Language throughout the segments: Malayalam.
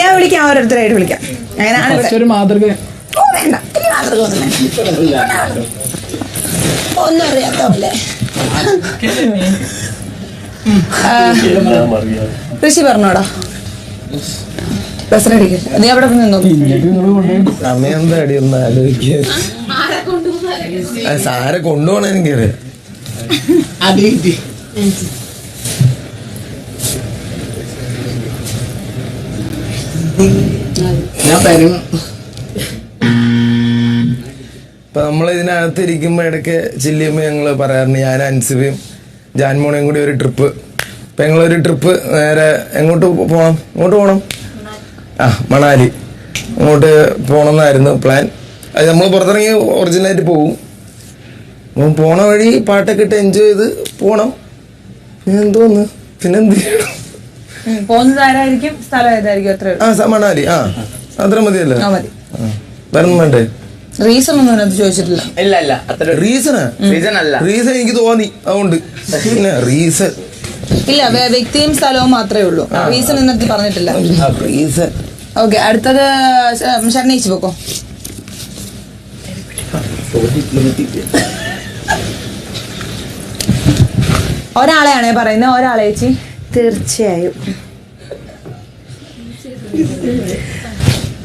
ഞാൻ വിളിക്കാം ഓരോരുത്തരായിട്ട് വിളിക്കാം. അങ്ങനെയാണ് ഒരു മാതൃക. ഓ വേണ്ട. ഇനി മാതൃക ഒന്നും വേണ്ട. ഒന്നും അറിയാത്ത പോലെ ഋഷി പറഞ്ഞോടാ. നീ അവിടെ നിന്നോ സമയം എന്താ അടി ഒന്ന് ആലോചിക്കുക സാരെ കൊണ്ടുപോകണ ഞാൻ തരും ഇപ്പൊ നമ്മൾ ഇതിനകത്ത് ഇരിക്കുമ്പോ ഇടയ്ക്ക് ചില്ലിയമ്മ ഞങ്ങൾ പറയാറുണ്ട് ഞാൻ അൻസിബിയും ജാൻമോണിയും കൂടി ഒരു ട്രിപ്പ്. ഇപ്പൊ ഞങ്ങളൊരു ട്രിപ്പ് നേരെ എങ്ങോട്ട് പോണം? എങ്ങോട്ട് പോണം? ആ മണാലി. അങ്ങോട്ട് പോണമെന്നായിരുന്നു പ്ലാൻ. അത് നമ്മൾ പുറത്തിറങ്ങി ഒറിജിനലായിട്ട് പോകും പോണ വഴി പാട്ടൊക്കെ ഇട്ട് എൻജോയ് ചെയ്ത് പിന്നെ എന്തോന്ന്? പിന്നെന്ത് ചെയ്യണം? പോകുന്നത് ആരായിരിക്കും? സ്ഥലം ഏതായിരിക്കും? അത്ര ആ സ- മണാലി. ആ അത്ര മതിയല്ലോ? ആ മതി. വേണ്ടേ റീസൺ ഒന്നും അതിനകത്ത് ചോദിച്ചിട്ടില്ല. ഇല്ല ഇല്ല. അത്ര റീസണാ? റീസൺ അല്ല. റീസൺ എനിക്ക് തോന്നി. അതുകൊണ്ട്. പിന്നെ റീസൺ. ഇല്ല വേ- വ്യക്തിയും സ്ഥലവും മാത്രമേ ഉള്ളൂ. റീസൺ ഇന്നത്തെ പറഞ്ഞിട്ടില്ല. റീസൺ. ഓക്കെ അടുത്തത് ശരണയിച്ചു പോക്കോ ഒരാളെയാണേ പറയുന്നത് ഒരാളെ ചേച്ചി. തീർച്ചയായും.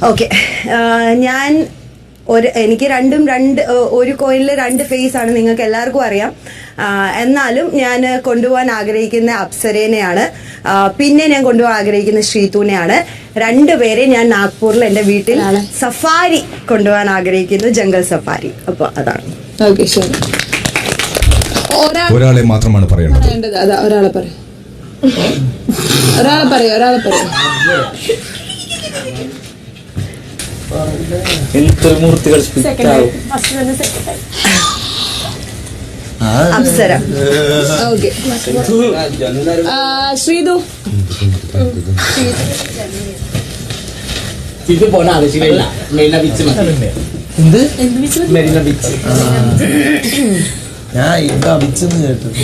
ഓക്കെ. ഞാൻ ഒരു എനിക്ക് രണ്ടും രണ്ട് ഒരു കോയിലിൽ രണ്ട് ഫേസ് ആണ് നിങ്ങൾക്ക് എല്ലാവർക്കും അറിയാം. എന്നാലും ഞാൻ കൊണ്ടുപോകാൻ ആഗ്രഹിക്കുന്ന അപ്സരേനെയാണ്. പിന്നെ ഞാൻ കൊണ്ടുപോകാൻ ആഗ്രഹിക്കുന്ന ശ്രീതുവിനെയാണ്. രണ്ടുപേരെ ഞാൻ നാഗ്പൂരിൽ എന്റെ വീട്ടിൽ സഫാരി കൊണ്ടുപോകാൻ ആഗ്രഹിക്കുന്നു ജംഗൽ സഫാരി. അപ്പോൾ അതാണ്. ഓക്കെ ശരി. ഒരാൾ ഒരാളെ മാത്രമാണ് പറയേണ്ടത്. അതാ ഒരാളെ പറയും ഒരാളെ പറയും ഒരാളെ പറയും. ത്രിമൂർത്തികൾ അപ്സര ഓക്കെ. ശ്രീതു. ഇത് പോണ ആവശ്യമില്ല മെരീന ബീച്ച് മതി. എന്ത്? മെരീന ബീച്ച് ഞാൻ ഇത് അഭിച്ചെന്ന് കേട്ടത്.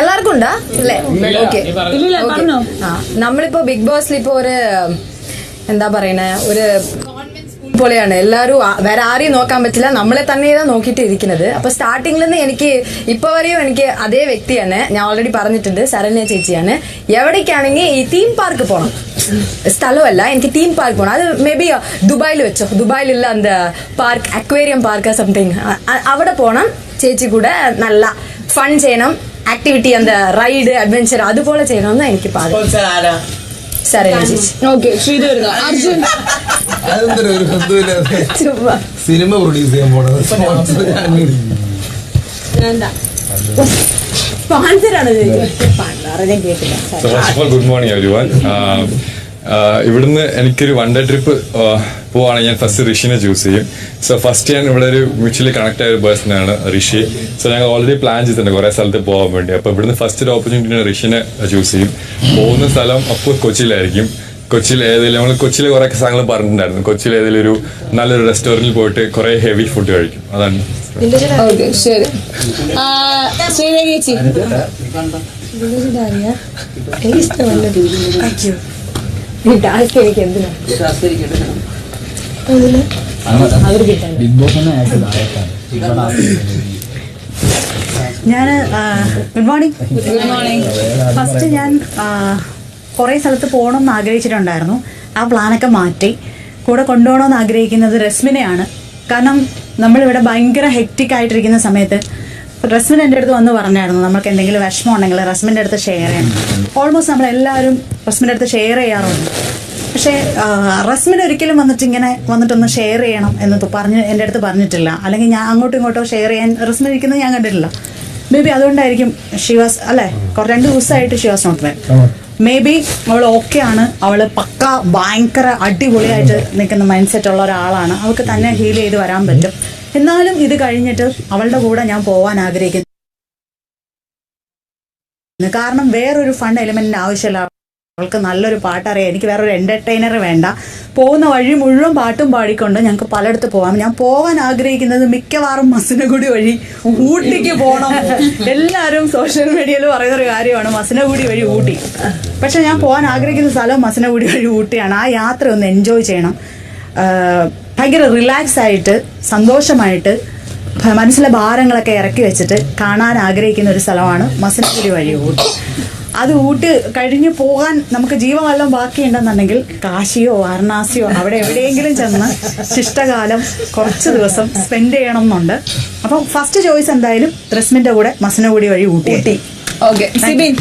എല്ലാവർക്കും ഉണ്ടാ? അല്ലേ? ഓക്കെ നമ്മളിപ്പോ ബിഗ് ബോസിൽ ഇപ്പൊ ഒരു എന്താ പറയണ ഒരു പോലെയാണ്. എല്ലാവരും വേറെ ആരെയും നോക്കാൻ പറ്റില്ല. നമ്മളെ തന്നെയാണ് നോക്കിയിട്ട് ഇരിക്കുന്നത്. അപ്പൊ സ്റ്റാർട്ടിങ്ങിൽ നിന്ന് എനിക്ക് ഇപ്പൊ വരെയും എനിക്ക് അതേ വ്യക്തിയാണ് ഞാൻ ഓൾറെഡി പറഞ്ഞിട്ടുണ്ട്. ശരണ്യ ചേച്ചിയാണ്. എവിടേക്കാണെങ്കിൽ ഈ തീം പാർക്ക് പോകണം സ്ഥലമല്ല എനിക്ക് തീം പാർക്ക് പോകണം അത് മേ ബി ദുബായിൽ വെച്ചോ. ദുബായിലുള്ള അന്ത പാർക്ക് അക്വേറിയം പാർക്ക് സംതിങ് അവിടെ പോകണം ചേച്ചി കൂടെ നല്ല ഫൺ ചെയ്യണം. ആക്ടിവിറ്റി അന്ത റൈഡ് അഡ്വഞ്ചർ അതുപോലെ ചെയ്യണമെന്ന് എനിക്ക് പാകം ആരാ? ശരണ്യ ചേച്ചി ഓക്കെ ശ്രീതു വരുന്നു അർജുൻ. അതെന്തൊരു ഒരു ബന്ധമില്ലാതെ ചുമ്മാ. സിനിമ പ്രൊഡ്യൂസ് ചെയ്യാൻ പോണത്. ഞാൻ കേട്ടില്ല. Everyone. Uh, uh, ഇവിടുന്ന് എനിക്കൊരു വൺ ഡേ ട്രിപ്പ് പോവാണെങ്കിൽ ഞാൻ ഫസ്റ്റ് ഋഷിനെ ചൂസ് ചെയ്യും. സോ ഫസ്റ്റ് ഞാൻ ഇവിടെ ഒരു മ്യൂച്വലി കണക്ട് ആയ ഒരു പേഴ്സണാണ് ആണ് ഋഷി. സോ ഞങ്ങൾ ഓൾറെഡി പ്ലാൻ ചെയ്തിട്ടുണ്ട് കുറെ സ്ഥലത്ത് പോകാൻ വേണ്ടി. അപ്പൊ ഇവിടുന്ന് ഫസ്റ്റ് ഒരു ഓപ്പർച്യൂണിറ്റി ഋഷിനെ ചൂസ് ചെയ്യും. പോകുന്ന സ്ഥലം അപ്പോൾ കൊച്ചിയിലായിരിക്കും. കൊച്ചിയിൽ ഏതെങ്കിലും നമ്മൾ കൊച്ചിയിൽ കുറെ സ്ഥലങ്ങൾ പറഞ്ഞിട്ടുണ്ടായിരുന്നു. കൊച്ചിയിൽ ഏതെങ്കിലും ഒരു നല്ലൊരു റെസ്റ്റോറന്റിൽ പോയിട്ട് കുറെ ഹെവി ഫുഡ് കഴിക്കും. അതാണ്. ഓക്കെ ശരി. ആ, ശ്രീദേവി ചേച്ചി എനിക്ക് ഞാൻ good morning good morning first ഞാൻ കുറേ സ്ഥലത്ത് പോകണം എന്ന് ആഗ്രഹിച്ചിട്ടുണ്ടായിരുന്നു. ആ പ്ലാനൊക്കെ മാറ്റി. കൂടെ കൊണ്ടുപോകണമെന്ന് ആഗ്രഹിക്കുന്നത് റസ്മിനെയാണ് കാരണം നമ്മളിവിടെ ഭയങ്കര ഹെക്റ്റിക് ആയിട്ടിരിക്കുന്ന സമയത്ത് റസ്മിൻ എന്റെ അടുത്ത് വന്ന് പറഞ്ഞായിരുന്നു. നമുക്ക് എന്തെങ്കിലും വിഷമം ഉണ്ടെങ്കിൽ റസ്മിന്റെ അടുത്ത് ഷെയർ ചെയ്യണം ഓൾമോസ്റ്റ് നമ്മൾ എല്ലാവരും റസ്മിന്റെ അടുത്ത് ഷെയർ ചെയ്യാറുണ്ട്. പക്ഷേ റസ്മിൻ ഒരിക്കലും വന്നിട്ട് ഇങ്ങനെ വന്നിട്ടൊന്ന് ഷെയർ ചെയ്യണം എന്ന് പറഞ്ഞ് എന്റെ അടുത്ത് പറഞ്ഞിട്ടില്ല. അല്ലെങ്കിൽ ഞാൻ അങ്ങോട്ടും ഇങ്ങോട്ടോ ഷെയർ ചെയ്യാൻ റസ്മിൻ ഇരിക്കുന്നത് ഞാൻ കണ്ടിട്ടില്ല. മേ ബി അതുകൊണ്ടായിരിക്കും ഷിവാസ് അല്ലേ? കുറേ രണ്ട് ദിവസമായിട്ട് she was not well maybe അവൾ ഓക്കെ ആണ്. അവൾ പക്ക ഭയങ്കര അടിപൊളിയായിട്ട് നിൽക്കുന്ന മൈൻഡ് സെറ്റ് ഉള്ള ഒരാളാണ്. അവൾക്ക് തന്നെ ഹീൽ ചെയ്ത് വരാൻ പറ്റും. എന്നാലും ഇത് കഴിഞ്ഞിട്ട് അവളുടെ കൂടെ ഞാൻ പോവാൻ ആഗ്രഹിക്കുന്നു. കാരണം വേറൊരു ഫൺ എലിമെന്റിന്റെ ആവശ്യമില്ല. അവൾക്ക് നല്ലൊരു പാട്ടറിയാം. എനിക്ക് വേറൊരു എന്റർടൈനർ വേണ്ട. പോകുന്ന വഴി മുഴുവൻ പാട്ടും പാടിക്കൊണ്ട് ഞങ്ങൾക്ക് പലയിടത്ത് പോവാം. ഞാൻ പോകാൻ ആഗ്രഹിക്കുന്നത് മിക്കവാറും മസനഗുടി വഴി ഊട്ടിക്ക് പോകണം എല്ലാവരും സോഷ്യൽ മീഡിയയിൽ പറയുന്ന ഒരു കാര്യമാണ്. മസനഗുടി വഴി ഊട്ടി. പക്ഷെ ഞാൻ പോകാൻ ആഗ്രഹിക്കുന്ന സ്ഥലം മസനഗുടി വഴി ഊട്ടിയാണ്. ആ യാത്ര ഒന്ന് എൻജോയ് ചെയ്യണം ഭയങ്കര റിലാക്സ് ആയിട്ട് സന്തോഷമായിട്ട് മനസ്സിലെ ഭാരങ്ങളൊക്കെ ഇറക്കി വെച്ചിട്ട് കാണാൻ ആഗ്രഹിക്കുന്ന ഒരു സ്ഥലമാണ് മസനഗിരി വഴി ഊട്ടി. അത് ഊട്ട് കഴിഞ്ഞ് പോകാൻ നമുക്ക് ജീവവെള്ളം ബാക്കിയുണ്ടെന്നുണ്ടെങ്കിൽ കാശിയോ വാരണാസിയോ അവിടെ എവിടെയെങ്കിലും ചെന്ന് ശിഷ്ടകാലം കുറച്ച് ദിവസം സ്പെൻഡ് ചെയ്യണം എന്നുണ്ട് അപ്പം ഫസ്റ്റ് ചോയ്സ് എന്തായാലും റസ്മിന്റെ കൂടെ മസനഗുടി വഴി ഊട്ടി. ഓക്കെ സിബിൻ